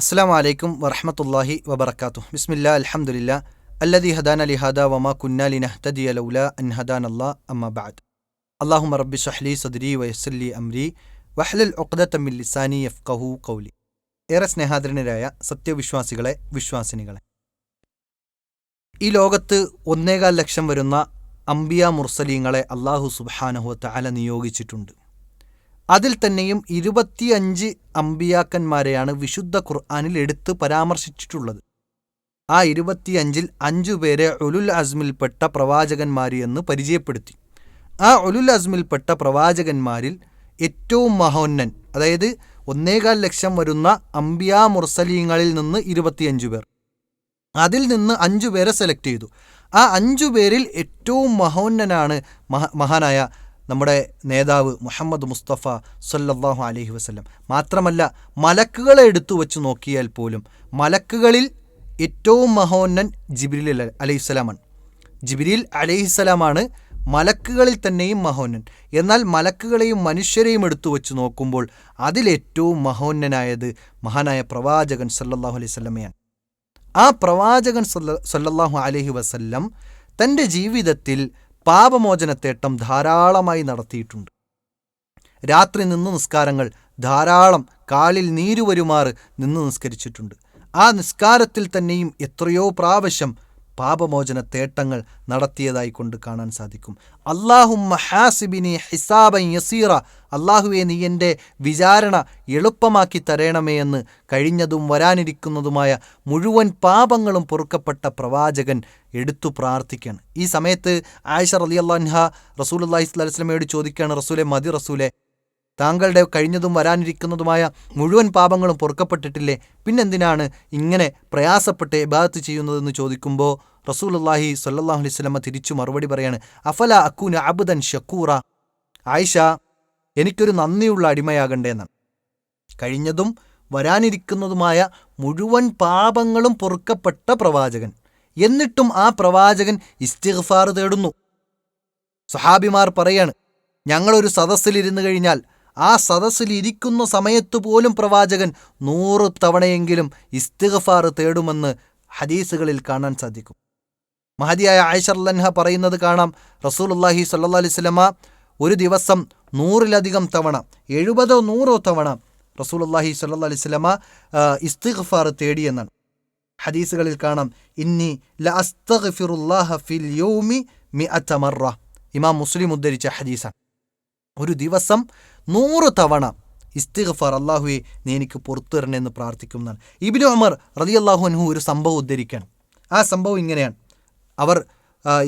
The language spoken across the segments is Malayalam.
അസ്സാം വലൈക്കും വറഹമത്തല്ലാഹി വബർക്കാത്തു ബിസ്മില്ല അലഹമുല്ല അല്ലദി ഹദാൻ അലി ഹദ വമ കുന്നാലി നഹ്തദി അലൗല അൻ ഹദാൻ അല്ലാ അമ്മ ബാദ് അള്ളാഹു റബ്ബി ഷഹ്ലി സദ്രി വയസ്സല്ലി അംരി വഹ്ലൽ ഒഖദത്തമ്മിൽ ലിസാനി യഫ്കഹു കൗലി ഏറെ സ്നേഹാദരനരായ സത്യവിശ്വാസികളെ വിശ്വാസിനികളെ. ഈ ലോകത്ത് ഒന്നേകാൽ ലക്ഷം വരുന്ന അംബിയ മുർസലീങ്ങളെ അള്ളാഹു സുബാനഹുത്ത അല നിയോഗിച്ചിട്ടുണ്ട്. അതിൽ തന്നെയും ഇരുപത്തിയഞ്ച് അമ്പിയാക്കന്മാരെയാണ് വിശുദ്ധ ഖുർആാനിൽ എടുത്ത് പരാമർശിച്ചിട്ടുള്ളത്. ആ ഇരുപത്തിയഞ്ചിൽ അഞ്ചു പേരെ ഉലുൽ അസ്മിൽപ്പെട്ട പ്രവാചകന്മാർ എന്ന് പരിചയപ്പെടുത്തി. ആ ഒലുൽ അസ്മിൽപ്പെട്ട പ്രവാചകന്മാരിൽ ഏറ്റവും മഹോന്നൻ അതായത് ഒന്നേകാൽ ലക്ഷം വരുന്ന അംബിയാ മുർസലീങ്ങളിൽ നിന്ന് ഇരുപത്തിയഞ്ചു പേർ. അതിൽ നിന്ന് അഞ്ചു പേരെ സെലക്ട് ചെയ്തു. ആ അഞ്ചു പേരിൽ ഏറ്റവും മഹോന്നനാണ് മഹ മഹാനായ നമ്മുടെ നേതാവ് മുഹമ്മദ് മുസ്തഫ സല്ലാഹു അലഹി വസ്ലം മാത്രമല്ല മലക്കുകളെ എടുത്തു വച്ച് നോക്കിയാൽ പോലും മലക്കുകളിൽ ഏറ്റവും മഹോന്നൻ ജിബിരിൽ അലൈഹിസ്സലാമാണ് ജിബിരിൽ അലൈഹിസ്സലാമാണ് മലക്കുകളിൽ തന്നെയും മഹോന്നൻ. എന്നാൽ മലക്കുകളെയും മനുഷ്യരെയും എടുത്തു വച്ച് നോക്കുമ്പോൾ അതിലേറ്റവും മഹോന്നനായത് മഹാനായ പ്രവാചകൻ സല്ലാഹു അലൈഹി സ്വലമയാണ്. ആ പ്രവാചകൻ സല്ല സല്ലല്ലാഹു അലൈഹി വസല്ലം തന്റെ ജീവിതത്തിൽ പാപമോചനത്തേട്ടം ധാരാളമായി നടത്തിയിട്ടുണ്ട്. രാത്രി നിന്ന് നിസ്കാരങ്ങൾ ധാരാളം കാലിൽ നീരുവരുമാറ് നിന്ന് നിസ്കരിച്ചിട്ടുണ്ട്. ആ നിസ്കാരത്തിൽ തന്നെയും എത്രയോ പ്രാവശ്യം പാപമോചന തേട്ടങ്ങൾ നടത്തിയതായി കൊണ്ട് കാണാൻ സാധിക്കും. അള്ളാഹും ഹിസാബൻ യസീറ അള്ളാഹുവെ നീ എന്റെ വിചാരണ എളുപ്പമാക്കി തരണമേ എന്ന് കഴിഞ്ഞതും വരാനിരിക്കുന്നതുമായ മുഴുവൻ പാപങ്ങളും പൊറുക്കപ്പെട്ട പ്രവാചകൻ എടുത്തു പ്രാർത്ഥിക്കുകയാണ്. ഈ സമയത്ത് ആയിഷ റലി അള്ളാൻഹ റസൂൽ അള്ളാഹി സ്വലമയോട് ചോദിക്കുകയാണ് റസൂലെ മതി റസൂലെ താങ്കളുടെ കഴിഞ്ഞതും വരാനിരിക്കുന്നതുമായ മുഴുവൻ പാപങ്ങളും പൊറുക്കപ്പെട്ടിട്ടില്ലേ? പിന്നെന്തിനാണ് ഇങ്ങനെ പ്രയാസപ്പെട്ട് ഇബാദത്ത് ചെയ്യുന്നതെന്ന് ചോദിക്കുമ്പോൾ സല്ലാഹു അലൈഹി സ്വലമ തിരിച്ചു മറുപടി പറയാണ് അഫല അക്കൂന അബുദൻ ഷക്കൂറ ആയിഷ എനിക്കൊരു നന്ദിയുള്ള അടിമയാകണ്ടേന്നാണ് കഴിഞ്ഞതും വരാനിരിക്കുന്നതുമായ മുഴുവൻ പാപങ്ങളും പൊറുക്കപ്പെട്ട പ്രവാചകൻ. എന്നിട്ടും ആ പ്രവാചകൻ ഇസ്തിഗ്ഫാർ തേടുന്നു. സഹാബിമാർ പറയാണ് ഞങ്ങളൊരു സദസ്സിലിരുന്നു കഴിഞ്ഞാൽ ആ സദസ്സിലിരിക്കുന്ന സമയത്തു പോലും പ്രവാചകൻ നൂറ് തവണയെങ്കിലും ഇസ്തിഗ്ഫാർ തേടുമെന്ന് ഹദീസുകളിൽ കാണാൻ സാധിക്കും. മഹദിയായ ആയിഷർലൻഹ പറയുന്നത് കാണാം. റസൂലുല്ലാഹി സല്ലാ അലൈഹി സ്വലമ ഒരു ദിവസം നൂറിലധികം തവണ എഴുപതോ നൂറോ തവണ റസൂലുല്ലാഹി സല്ലാ അലൈഹി സ്വലമ ഇസ്തിഗ്ഫാർ തേടിയെന്നാണ് ഹദീസുകളിൽ കാണാം ഇന്നി ലഅസ്തഗ്ഫിറുല്ലാഹ ഫിൽ യൗമി മിഅത മറ. ഇമാം മുസ്ലിം ഉദ്ധരിച്ച ഹദീസാണ്. ഒരു ദിവസം നൂറ് തവണ ഇസ്തിഗ്ഫാർ അള്ളാഹുവെ നീ എനിക്ക് പുറത്തു എന്ന് പ്രാർത്ഥിക്കുന്നതാണ് ഇബിനു ഉമർ റതി അള്ളാഹു അൻഹു ഒരു സംഭവം ഉദ്ധരിക്കുകയാണ്. ആ സംഭവം ഇങ്ങനെയാണ്. അവർ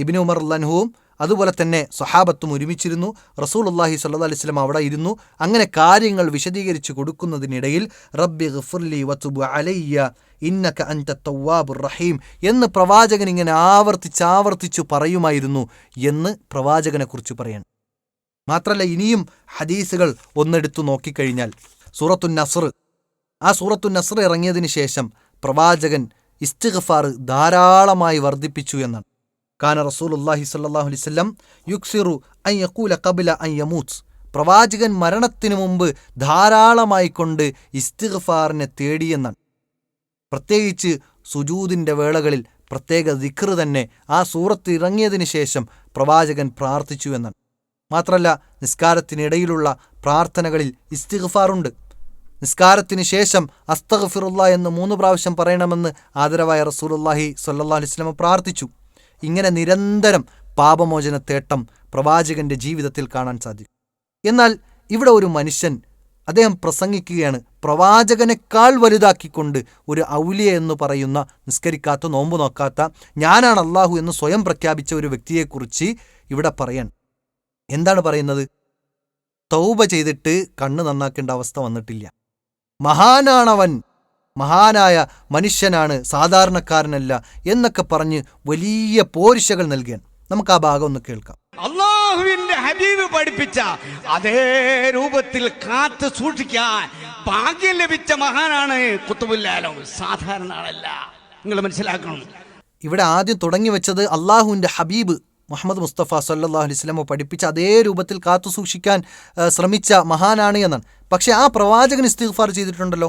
ഇബിനു ഉമർ അള്ളാൻഹുവും അതുപോലെ തന്നെ സ്വഹാബത്തും ഒരുമിച്ചിരുന്നു. റസൂൽ അള്ളാഹി സല്ലാ അലൈഹി സ്വലം അവിടെ ഇരുന്നു. അങ്ങനെ കാര്യങ്ങൾ വിശദീകരിച്ച് കൊടുക്കുന്നതിനിടയിൽ റബ്ബി ഗഫുർലി വത്തുബു അലയ്യ ഇന്നക അൻത റഹീം എന്ന് പ്രവാചകൻ ഇങ്ങനെ ആവർത്തിച്ച് ആവർത്തിച്ചു പറയുമായിരുന്നു എന്ന് പ്രവാചകനെക്കുറിച്ച് പറയണം. മാത്രമല്ല ഇനിയും ഹദീസുകൾ ഒന്നെടുത്തു നോക്കിക്കഴിഞ്ഞാൽ സൂറത്തു നസർ ആ സൂറത്തു നസർ ഇറങ്ങിയതിന് ശേഷം പ്രവാചകൻ ഇസ്തിഗഫാർ ധാരാളമായി വർദ്ധിപ്പിച്ചു എന്നാണ്. കാന റസൂലുല്ലാഹി സല്ലാഹു അലൈവല്ലം യുക്സിറു അൻ യക്കൂല കബില അൻ യമൂത്ത്. പ്രവാചകൻ മരണത്തിനു മുമ്പ് ധാരാളമായി കൊണ്ട് ഇസ്തിഗ്ഫാറിനെ തേടിയെന്നാണ്. പ്രത്യേകിച്ച് സുജൂദിന്റെ വേളകളിൽ പ്രത്യേക ദിഖർ തന്നെ ആ സൂറത്ത് ഇറങ്ങിയതിനു ശേഷം പ്രവാചകൻ പ്രാർത്ഥിച്ചു എന്നാണ്. മാത്രമല്ല നിസ്കാരത്തിനിടയിലുള്ള പ്രാർത്ഥനകളിൽ ഇസ്തിഗ്ഫാറുണ്ട്. നിസ്കാരത്തിന് ശേഷം അസ്തഗ്ഫിറുല്ല എന്ന് മൂന്ന് പ്രാവശ്യം പറയണമെന്ന് ആദരവായ റസൂലുല്ലാഹി സല്ലാ അലിസ്ലമ പ്രാർത്ഥിച്ചു. ഇങ്ങനെ നിരന്തരം പാപമോചന തേട്ടം പ്രവാചകന്റെ ജീവിതത്തിൽ കാണാൻ സാധിക്കും. എന്നാൽ ഇവിടെ ഒരു മനുഷ്യൻ അദ്ദേഹം പ്രസംഗിക്കുകയാണ് പ്രവാചകനേക്കാൾ വലുതാക്കിക്കൊണ്ട് ഒരു ഔലിയ എന്ന് പറയുന്ന നിസ്കരിക്കാത്ത നോമ്പ് നോക്കാത്ത ഞാനാണ് അള്ളാഹു എന്ന് സ്വയം പ്രഖ്യാപിച്ച ഒരു വ്യക്തിയെക്കുറിച്ച് ഇവിടെ പറയാൻ എന്താണ് പറയുന്നത്? തൗബ ചെയ്തിട്ട് കണ്ണ് നന്നാക്കേണ്ട അവസ്ഥ വന്നിട്ടില്ല. മഹാനാണവൻ മഹാനായ മനുഷ്യനാണ് സാധാരണക്കാരനല്ല എന്നൊക്കെ പറഞ്ഞ് വലിയ പോരിശകൾ നൽകിയാൻ. നമുക്ക് ആ ഭാഗം ഒന്ന് കേൾക്കാം. അള്ളാഹുവിന്റെ ഹബീബ് പഠിപ്പിച്ച അതേ രൂപത്തിൽ കാത്തു സൂക്ഷിക്കാൻ ഭാഗ്യം ലഭിച്ച മഹാനാണ് കുത്തുബുല്ലാലോ സാധാരണ ആളല്ല. നിങ്ങൾ മനസ്സിലാക്കണം. ഇവിടെ ആദ്യം തുടങ്ങി വെച്ചത് അള്ളാഹുവിന്റെ ഹബീബ് മുഹമ്മദ് മുസ്തഫ സല്ലാഹു അലൈഹി സ്വലമ പഠിപ്പിച്ച അതേ രൂപത്തിൽ കാത്തു സൂക്ഷിക്കാൻ ശ്രമിച്ച മഹാനാണ് എന്നാണ്. പക്ഷേ ആ പ്രവാചകൻ ഇസ്തിഗ്ഫാർ ചെയ്തിട്ടുണ്ടല്ലോ.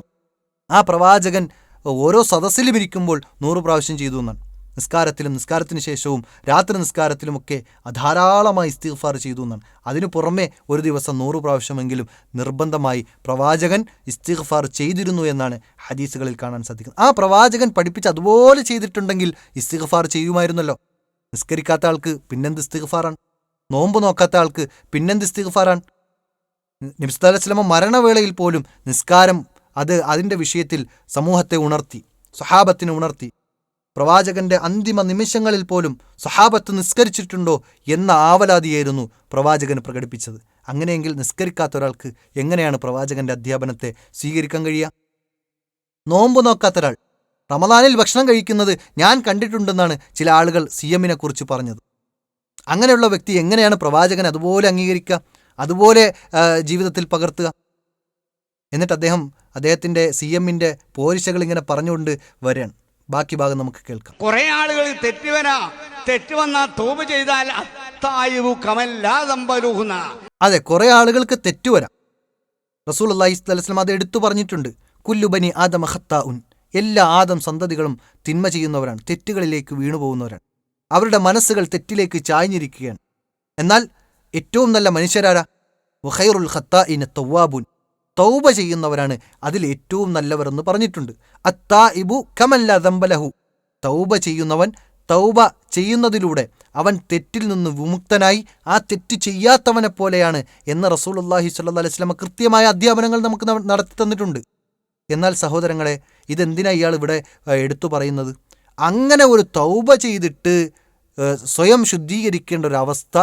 ആ പ്രവാചകൻ ഓരോ സദസ്സിലും ഇരിക്കുമ്പോൾ നൂറ് പ്രാവശ്യം ചെയ്തു എന്നാണ്. നിസ്കാരത്തിലും നിസ്കാരത്തിന് ശേഷവും രാത്രി നിസ്കാരത്തിലുമൊക്കെ ധാരാളമായി ഇസ്തിഗ്ഫാർ ചെയ്തു എന്നാണ്. അതിനു പുറമെ ഒരു ദിവസം നൂറ് പ്രാവശ്യമെങ്കിലും നിർബന്ധമായി പ്രവാചകൻ ഇസ്തിഗ്ഫാർ ചെയ്തിരുന്നു എന്നാണ് ഹദീസുകളിൽ കാണാൻ സാധിക്കുന്നത്. ആ പ്രവാചകൻ പഠിപ്പിച്ച് അതുപോലെ ചെയ്തിട്ടുണ്ടെങ്കിൽ ഇസ്തിഗ്ഫാർ ചെയ്യുമായിരുന്നല്ലോ. നിസ്കരിക്കാത്ത ആൾക്ക് പിന്നെന്ത് ഇസ്തിഗ്ഫാറാണ്? നോമ്പ് നോക്കാത്ത ആൾക്ക് പിന്നെന്ത് ഇസ്തിഗ്ഫാറാണ്? നിബ്സ്താലസ്ലമ മരണവേളയിൽ പോലും നിസ്കാരം അത് അതിന്റെ വിഷയത്തിൽ സമൂഹത്തെ ഉണർത്തി സ്വഹാബത്തിനെ ഉണർത്തി. പ്രവാചകന്റെ അന്തിമ നിമിഷങ്ങളിൽ പോലും സ്വഹാബത്ത് നിസ്കരിച്ചിട്ടുണ്ടോ എന്ന ആവലാതിയായിരുന്നു പ്രവാചകൻ പ്രകടിപ്പിച്ചത്. അങ്ങനെയെങ്കിൽ നിസ്കരിക്കാത്ത ഒരാൾക്ക് എങ്ങനെയാണ് പ്രവാചകന്റെ അധ്യാപനത്തെ സ്വീകരിക്കാൻ കഴിയുക? നോമ്പ് നോക്കാത്ത ഒരാൾ റമദാനിൽ ഭക്ഷണം കഴിക്കുന്നത് ഞാൻ കണ്ടിട്ടുണ്ടെന്നാണ് ചില ആളുകൾ സി എമ്മിനെ കുറിച്ച് പറഞ്ഞത്. അങ്ങനെയുള്ള വ്യക്തി എങ്ങനെയാണ് പ്രവാചകൻ അതുപോലെ അംഗീകരിക്കുക? അതുപോലെ ജീവിതത്തിൽ പകർത്തുക? എന്നിട്ട് അദ്ദേഹം അദ്ദേഹത്തിന്റെ സി എമ്മിന്റെ പോരിശകൾ ഇങ്ങനെ പറഞ്ഞുകൊണ്ട് വരികയാണ് ബാക്കി ഭാഗം നമുക്ക് കേൾക്കാം. കുറെ ആളുകൾ തെറ്റുവനാ. തെറ്റുവന്ന തെറ്റ് വന്നാൽ തോപ് ചെയ്താൽ അത്തായു കമല്ലാതമ്പരൂഹുന്ന അതെ കുറെ ആളുകൾക്ക് തെറ്റുവരാം റസൂൽ അള്ളാഹി സ്വലം അത് എടുത്തു പറഞ്ഞിട്ടുണ്ട്. കുല്ലുബനി ആദമ ഹത്ത ഉൻ എല്ലാ ആദം സന്തതികളും തിന്മ ചെയ്യുന്നവരാണ്. തെറ്റുകളിലേക്ക് വീണുപോകുന്നവരാണ് അവരുടെ മനസ്സുകൾ തെറ്റിലേക്ക് ചായ്ഞ്ഞിരിക്കുകയാണ് എന്നാൽ ഏറ്റവും നല്ല മനുഷ്യരാരാ? വഹൈറുൽ ഹത്ത ഇൻ തൗവാബുൻ തൗബ ചെയ്യുന്നവരാണ്. അതിൽ ഏറ്റവും നല്ലവരെന്ന് പറഞ്ഞിട്ടുണ്ട്. അത്താ ഇബു കമല്ല ദമ്പലഹു തൗബ ചെയ്യുന്നവൻ തൗബ ചെയ്യുന്നതിലൂടെ അവൻ തെറ്റിൽ നിന്ന് വിമുക്തനായി ആ തെറ്റ് ചെയ്യാത്തവനെ പോലെയാണ് എന്ന് റസൂലുള്ളാഹി സ്വല്ലല്ലാഹി അലൈഹി വസല്ലമ കൃത്യമായ അധ്യാപനങ്ങൾ നമുക്ക് നടത്തി തന്നിട്ടുണ്ട്. എന്നാൽ സഹോദരങ്ങളെ ഇതെന്തിനാണ് ഇയാൾ ഇവിടെ എടുത്തു പറയുന്നത്? അങ്ങനെ ഒരു തൗബ ചെയ്തിട്ട് സ്വയം ശുദ്ധീകരിക്കേണ്ട ഒരു അവസ്ഥ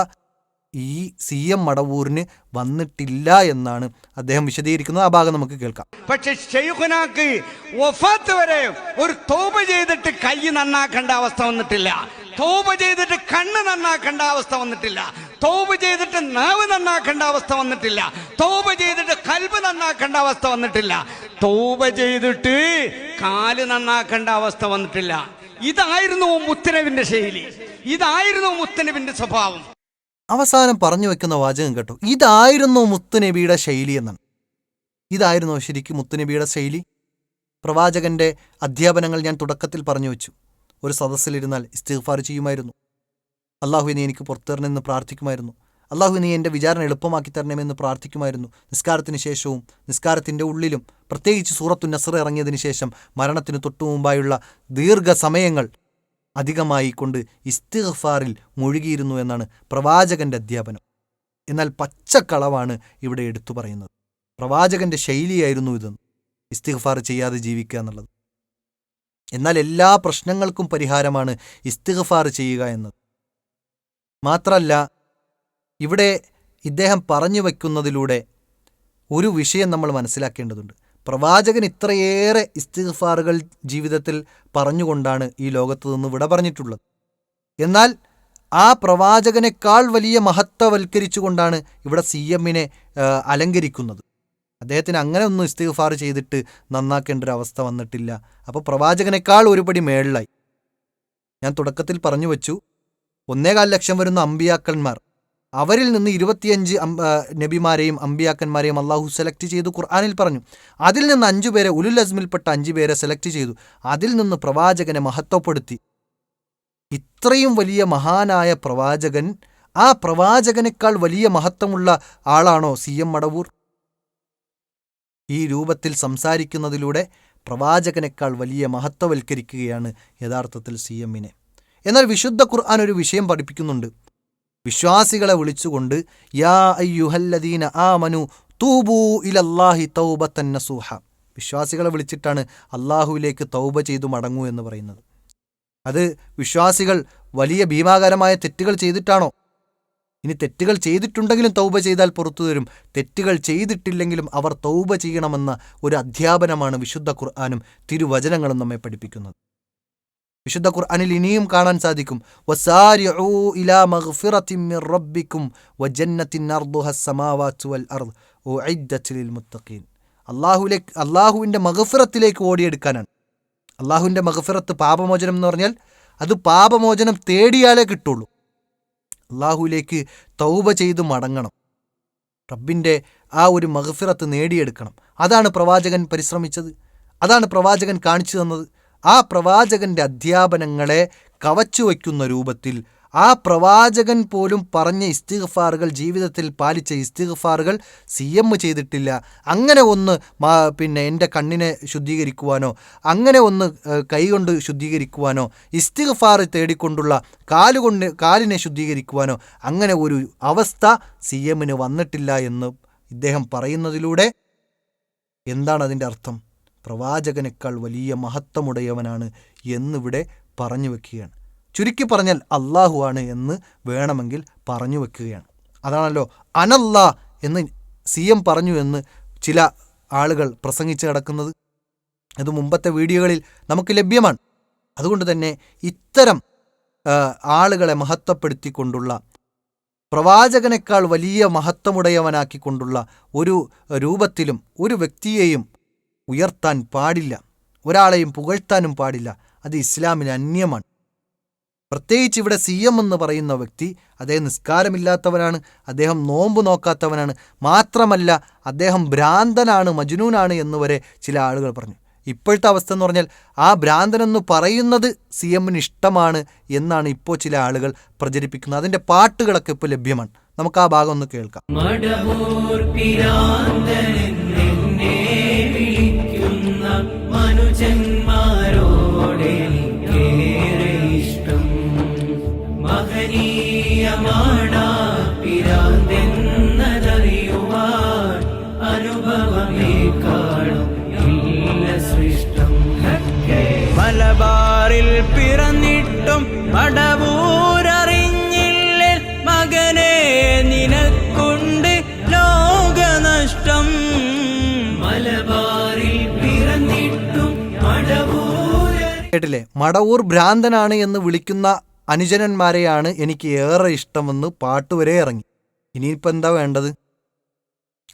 ഈ സി എം മടവൂരിന് വന്നിട്ടില്ല എന്നാണ് അദ്ദേഹം വിശദീകരിക്കുന്നത്. ആ ഭാഗം നമുക്ക് കേൾക്കാം. പക്ഷെ ഷെയ്ഖുനാക്ക് വഫാത്ത് വരെ ഒരു തോപ ചെയ്തിട്ട് കൈ നന്നാക്കേണ്ട അവസ്ഥ വന്നിട്ടില്ല. തോപ ചെയ്തിട്ട് കണ്ണ് നന്നാക്കേണ്ട അവസ്ഥ വന്നിട്ടില്ല. തോപ ചെയ്തിട്ട് നാവ് നന്നാക്കേണ്ട അവസ്ഥ വന്നിട്ടില്ല. തോപ ചെയ്തിട്ട് കൽബ് നന്നാക്കേണ്ട അവസ്ഥ വന്നിട്ടില്ല. തോപ ചെയ്തിട്ട് കാൽ നന്നാക്കേണ്ട അവസ്ഥ വന്നിട്ടില്ല. ഇതായിരുന്നു മുത്തനവിന്റെ ശൈലി. ഇതായിരുന്നു മുത്തനവിന്റെ സ്വഭാവം. അവസാനം പറഞ്ഞു വെക്കുന്ന വാചകം കേട്ടോ. ഇതായിരുന്നു മുത്തുനബിയുടെ ശൈലി എന്നാണ്. ഇതായിരുന്നു ശരിക്കും മുത്തുനബിയുടെ ശൈലി? പ്രവാചകന്റെ അധ്യാപനങ്ങൾ ഞാൻ തുടക്കത്തിൽ പറഞ്ഞു വെച്ചു. ഒരു സദസ്സിലിരുന്നാൽ ഇസ്തിഗ്ഫാർ ചെയ്യുമായിരുന്നു. അള്ളാഹു നീ എനിക്ക് പുറത്തുതരണമെന്ന് പ്രാർത്ഥിക്കുമായിരുന്നു. അള്ളാഹു നീ എന്റെ വിചാരണ എളുപ്പമാക്കി തരണമെന്ന് പ്രാർത്ഥിക്കുമായിരുന്നു. നിസ്കാരത്തിന് ശേഷവും നിസ്കാരത്തിന്റെ ഉള്ളിലും പ്രത്യേകിച്ച് സൂറത്തു നസർ ഇറങ്ങിയതിന് ശേഷം മരണത്തിന് തൊട്ടു മുമ്പായുള്ള ദീർഘസമയങ്ങൾ അധികമായി കൊണ്ട് ഇസ്തിഗ്ഫാറിൽ മുഴുകിയിരുന്നു എന്നാണ് പ്രവാചകന്റെ അധ്യാപനം. എന്നാൽ പച്ചക്കളവാണ് ഇവിടെ എടുത്തു പറയുന്നത്. പ്രവാചകന്റെ ശൈലിയായിരുന്നു ഇതെന്ന്. ഇസ്തിഗ്ഫാർ ചെയ്യാതെ ജീവിക്കുക എന്നുള്ളത്. എന്നാൽ എല്ലാ പ്രശ്നങ്ങൾക്കും പരിഹാരമാണ് ഇസ്തിഗ്ഫാർ ചെയ്യുക എന്നത്. മാത്രമല്ല ഇവിടെ ഇദ്ദേഹം പറഞ്ഞു വയ്ക്കുന്നതിലൂടെ ഒരു വിഷയം നമ്മൾ മനസ്സിലാക്കേണ്ടതുണ്ട്. പ്രവാചകൻ ഇത്രയേറെ ഇസ്തിഗ്ഫാറുകൾ ജീവിതത്തിൽ പറഞ്ഞുകൊണ്ടാണ് ഈ ലോകത്തു നിന്ന് വിട പറഞ്ഞിട്ടുള്ളത്. എന്നാൽ ആ പ്രവാചകനേക്കാൾ വലിയ മഹത്വവൽക്കരിച്ചുകൊണ്ടാണ് ഇവിടെ സി എമ്മിനെ അലങ്കരിക്കുന്നത്. അദ്ദേഹത്തിന് അങ്ങനെ ഒന്നും ഇസ്തിഗ്ഫാർ ചെയ്തിട്ട് നന്നാക്കേണ്ട ഒരു അവസ്ഥ വന്നിട്ടില്ല. അപ്പോൾ പ്രവാചകനേക്കാൾ ഒരുപടി മേളിലായി. ഞാൻ തുടക്കത്തിൽ പറഞ്ഞു വച്ചു ഒന്നേകാൽ ലക്ഷം വരുന്ന അമ്പിയാക്കന്മാർ അവരിൽ നിന്ന് ഇരുപത്തിയഞ്ച് നബിമാരെയും അമ്പിയാക്കന്മാരെയും അള്ളാഹു സെലക്ട് ചെയ്തു ഖുർആാനിൽ പറഞ്ഞു. അതിൽ നിന്ന് അഞ്ചു പേരെ ഉലുൽ അസ്മിൽപ്പെട്ട അഞ്ചു പേരെ സെലക്ട് ചെയ്തു. അതിൽ നിന്ന് പ്രവാചകനെ മഹത്വപ്പെടുത്തി. ഇത്രയും വലിയ മഹാനായ പ്രവാചകൻ ആ പ്രവാചകനേക്കാൾ വലിയ മഹത്വമുള്ള ആളാണോ സി എം മടവൂർ? ഈ രൂപത്തിൽ സംസാരിക്കുന്നതിലൂടെ പ്രവാചകനേക്കാൾ വലിയ മഹത്വവൽക്കരിക്കുകയാണ് യഥാർത്ഥത്തിൽ സി എമ്മിനെ. എന്നാൽ വിശുദ്ധ ഖുർആൻ ഒരു വിഷയം പഠിപ്പിക്കുന്നുണ്ട്. വിശ്വാസികളെ വിളിച്ചുകൊണ്ട് യാ അയ്യുഹല്ലദീന ആമനു തൂബൂ ഇലല്ലാഹി തൗബത്തൻ നസൂഹ. വിശ്വാസികളെ വിളിച്ചിട്ടാണ് അള്ളാഹുവിലേക്ക് തൗബ ചെയ്തു മടങ്ങൂ എന്ന് പറയുന്നത്. അത് വിശ്വാസികൾ വലിയ ഭീമാകരമായ തെറ്റുകൾ ചെയ്തിട്ടാണോ? ഇനി തെറ്റുകൾ ചെയ്തിട്ടുണ്ടെങ്കിലും തൗബ ചെയ്താൽ പുറത്തു തരും തെറ്റുകൾ ചെയ്തിട്ടില്ലെങ്കിലും അവർ തൗബ ചെയ്യണമെന്ന ഒരു അധ്യാപനമാണ് വിശുദ്ധ ഖുർആാനും തിരുവചനങ്ങളും നമ്മെ പഠിപ്പിക്കുന്നത്. വിശുദ്ധ ഖുർആനിൽ ഇനിയും കാണാൻ സാധിക്കും. അള്ളാഹുലേക്ക് അള്ളാഹുവിന്റെ മഗ്ഫിറത്തിലേക്ക് ഓടിയെടുക്കാനാണ്. അള്ളാഹുവിന്റെ മഗ്ഫിറത്ത് പാപമോചനം എന്ന് പറഞ്ഞാൽ അത് പാപമോചനം തേടിയാലേ കിട്ടുള്ളൂ. അള്ളാഹുവിലേക്ക് തൗബ ചെയ്ത് മടങ്ങണം. റബ്ബിന്റെ ആ ഒരു മഗ്ഫിറത്ത് നേടിയെടുക്കണം. അതാണ് പ്രവാചകൻ പരിശ്രമിച്ചത്. അതാണ് പ്രവാചകൻ കാണിച്ചു തന്നത്. ആ പ്രവാചകന്റെ അധ്യാപനങ്ങളെ കവച്ചു വയ്ക്കുന്ന രൂപത്തിൽ ആ പ്രവാചകൻ പോലും പറഞ്ഞ ഇസ്തിഗ്ഫാറുകൾ ജീവിതത്തിൽ പാലിച്ച ഇസ്തിഗ്ഫാറുകൾ സി എം ചെയ്തിട്ടില്ല. അങ്ങനെ ഒന്ന് പിന്നെ എന്റെ കണ്ണിനെ ശുദ്ധീകരിക്കുവാനോ അങ്ങനെ ഒന്ന് കൈകൊണ്ട് ശുദ്ധീകരിക്കുവാനോ ഇസ്തിഗ്ഫാർ തേടിക്കൊണ്ടുള്ള കാലുകൊണ്ട് കാലിനെ ശുദ്ധീകരിക്കുവാനോ അങ്ങനെ ഒരു അവസ്ഥ സി എമ്മിന് വന്നിട്ടില്ല എന്ന് ഇദ്ദേഹം പറയുന്നതിലൂടെ എന്താണ് അതിന്റെ അർത്ഥം? പ്രവാചകനേക്കാൾ വലിയ മഹത്വമുടയവനാണ് എന്നിവിടെ പറഞ്ഞു വെക്കുകയാണ് ചുരുക്കി പറഞ്ഞാൽ അള്ളാഹു ആണ് എന്ന് വേണമെങ്കിൽ പറഞ്ഞു വെക്കുകയാണ് അതാണല്ലോ അനല്ല എന്ന് സി എം പറഞ്ഞു എന്ന് ചില ആളുകൾ പ്രസംഗിച്ച് കിടക്കുന്നത് അത് മുമ്പത്തെ വീഡിയോകളിൽ നമുക്ക് ലഭ്യമാണ്. അതുകൊണ്ട് തന്നെ ഇത്തരം ആളുകളെ മഹത്വപ്പെടുത്തിക്കൊണ്ടുള്ള പ്രവാചകനേക്കാൾ വലിയ മഹത്വമുടയവനാക്കിക്കൊണ്ടുള്ള ഒരു രൂപത്തിലും ഒരു വ്യക്തിയെയും ഉയർത്താൻ പാടില്ല. ഒരാളെയും പുകഴ്ത്താനും പാടില്ല. അത് ഇസ്ലാമിന് അന്യമാണ്. പ്രത്യേകിച്ച് ഇവിടെ സി എം എന്ന് പറയുന്ന വ്യക്തി അദ്ദേഹം നിസ്കാരമില്ലാത്തവനാണ് അദ്ദേഹം നോമ്പ് നോക്കാത്തവനാണ്. മാത്രമല്ല അദ്ദേഹം ഭ്രാന്തനാണ് മജ്നൂനാണ് എന്ന് വരെ ചില ആളുകൾ പറഞ്ഞു. ഇപ്പോഴത്തെ അവസ്ഥ എന്ന് പറഞ്ഞാൽ ആ ഭ്രാന്തനെന്ന് പറയുന്നത് സി എമ്മിന് ഇഷ്ടമാണ് എന്നാണ് ഇപ്പോൾ ചില ആളുകൾ പ്രചരിപ്പിക്കുന്നത്. അതിന്റെ പാട്ടുകളൊക്കെ ഇപ്പോൾ ലഭ്യമാണ്. നമുക്ക് ആ ഭാഗം ഒന്ന് കേൾക്കാം. കേട്ടില്ലേ? മടവൂർ ഭ്രാന്തനാണ് എന്ന് വിളിക്കുന്ന അനുജനന്മാരെയാണ് എനിക്ക് ഏറെ ഇഷ്ടമെന്ന് പാട്ടുവരെ ഇറങ്ങി. ഇനിയിപ്പോൾ എന്താ വേണ്ടത്?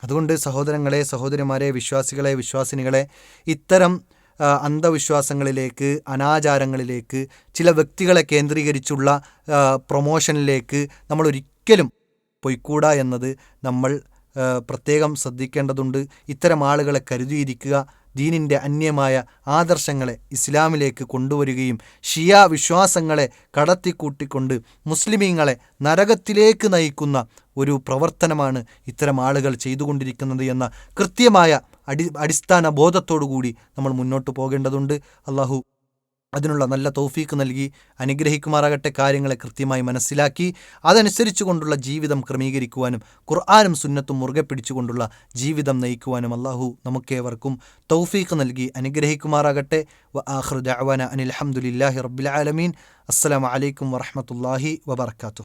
അതുകൊണ്ട് സഹോദരങ്ങളെ സഹോദരിമാരെ വിശ്വാസികളെ വിശ്വാസിനികളെ ഇത്തരം അന്ധവിശ്വാസങ്ങളിലേക്ക് അനാചാരങ്ങളിലേക്ക് ചില വ്യക്തികളെ കേന്ദ്രീകരിച്ചുള്ള പ്രൊമോഷനിലേക്ക് നമ്മൾ ഒരിക്കലും പൊയ്ക്കൂടാ എന്നത് നമ്മൾ പ്രത്യേകം ശ്രദ്ധിക്കേണ്ടതുണ്ട്. ഇത്തരം ആളുകളെ കരുതിയിരിക്കുക ദീനിന്റെ അന്യമായ ആദർശങ്ങളെ ഇസ്ലാമിലേക്ക് കൊണ്ടുവരികയും ഷിയ വിശ്വാസങ്ങളെ കടത്തിക്കൂട്ടിക്കൊണ്ട് മുസ്ലിമീങ്ങളെ നരകത്തിലേക്ക് നയിക്കുന്ന ഒരു പ്രവർത്തനമാണ് ഇത്തരം ആളുകൾ ചെയ്തുകൊണ്ടിരിക്കുന്നത് എന്ന കൃത്യമായ അടി അടിസ്ഥാന ബോധത്തോടുകൂടി നമ്മൾ മുന്നോട്ട് പോകേണ്ടതുണ്ട്. അള്ളാഹു അതിനുള്ള നല്ല തൗഫീക്ക് നൽകി അനുഗ്രഹിക്കുമാറാകട്ടെ കാര്യങ്ങളെ കൃത്യമായി മനസ്സിലാക്കി. അതനുസരിച്ചു കൊണ്ടുള്ള ജീവിതം ക്രമീകരിക്കുവാനും ഖുർആാനും സുന്നത്തും മുറുകെ പിടിച്ചുകൊണ്ടുള്ള ജീവിതം നയിക്കുവാനും അള്ളാഹു നമുക്കേവർക്കും തൗഫീക്ക് നൽകി അനുഗ്രഹിക്കുമാറാകട്ടെ. വ ആഖിറു ദഅവാന അനിൽ ഹംദുലില്ലാഹി റബ്ബിൽ ആലമീൻ. അസ്സലാമു അലൈക്കും വറഹ്മത്തുള്ളാഹി വബർക്കാത്തു